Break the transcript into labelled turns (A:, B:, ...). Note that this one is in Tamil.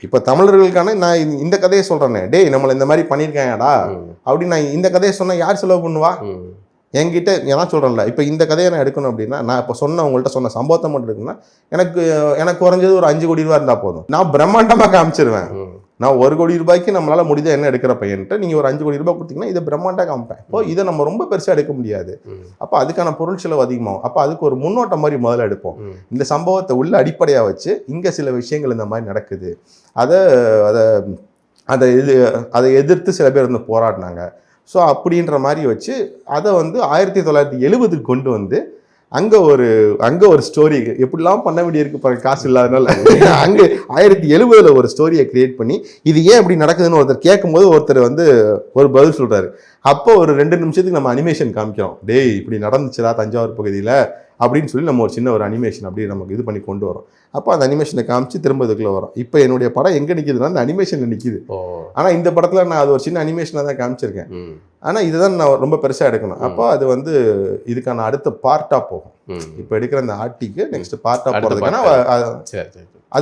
A: இப்போ தமிழர்களுக்கான நான் இந்த- கதையை சொல்றேனே. டேய் நம்மளை இந்த மாதிரி பண்ணியிருக்காங்கடா.
B: ம்.
A: அப்படின்னு நான் இந்த கதையை சொன்னா யார் செலவு பண்ணுவா. என்கிட்ட நான் சொல்கிறேன்ல இப்போ இந்த கதையை நான் எடுக்கணும் அப்படின்னா நான் இப்போ சொன்ன உங்கள்கிட்ட சொன்ன சம்பவத்தை மட்டும் இருக்குன்னா எனக்கு எனக்கு குறைஞ்சது ஒரு அஞ்சு கோடி ரூபா இருந்தால் போதும். நான் பிரம்மாண்டமாக காமிச்சிருவேன்.
B: நான்
A: ஒரு கோடி ரூபாய்க்கு நம்மளால முடிஞ்ச என்ன எடுக்கிற பையன்ட்டு நீங்கள் ஒரு அஞ்சு கோடி ரூபாய் கொடுத்தீங்கன்னா இதை பிரம்மாண்டா காமிப்பேன். இப்போ இதை நம்ம ரொம்ப பெருசாக எடுக்க முடியாது. அப்போ அதுக்கான பொருள் செலவு அதிகமாகும். அப்போ அதுக்கு ஒரு முன்னோட்டம் மாதிரி முதல்ல எடுப்போம். இந்த சம்பவத்தை உள்ள அடிப்படையாக வச்சு இங்கே சில விஷயங்கள் இந்த மாதிரி நடக்குது. அதை அதை அதை எது அதை எதிர்த்து சில பேர் வந்து போராடினாங்க. ஸோ அப்படின்ற மாதிரி வச்சு அதை வந்து ஆயிரத்தி தொள்ளாயிரத்தி எழுபதுக்கு கொண்டு வந்து அங்கே ஒரு அங்கே ஒரு ஸ்டோரி எப்படிலாம் பண்ண வேண்டியிருக்கு பாருங்க காசு இல்லாதனால. அங்கே ஆயிரத்தி எழுபதில் ஒரு ஸ்டோரியை கிரியேட் பண்ணி இது ஏன் இப்படி நடக்குதுன்னு ஒருத்தர் கேட்கும்போது ஒருத்தர் வந்து ஒரு பதில் சொல்றாரு. அப்போ ஒரு ரெண்டு நிமிஷத்துக்கு நம்ம அனிமேஷன் காமிக்கிறோம். டேய் இப்படி நடந்துச்சுடா தஞ்சாவூர் பகுதியில். அப்படின்னு சொல்லி நம்ம ஒரு சின்ன ஒரு அனிமேஷன் அப்படியே நமக்கு இது பண்ணி கொண்டு வரோம். அப்போ அந்த அனிமேஷனை காமிச்சு திரும்ப இதுக்குள்ள வரும். இப்போ என்னுடைய படம் எங்கே நிற்கிதுன்னா அந்த அனிமேஷனில் நிற்கிது ஆனால் இந்த படத்தில் நான் அது ஒரு சின்ன அனிமேஷனாக தான் காமிச்சிருக்கேன். ஆனால் இதுதான் நான் ரொம்ப பெருசாக எடுக்கணும். அப்போ அது வந்து இதுக்கான அடுத்த பார்ட்டாக போகும். இப்போ எடுக்கிற அந்த ஆர்டிக்கு நெக்ஸ்ட் பார்ட்டாக போகிறதுக்கான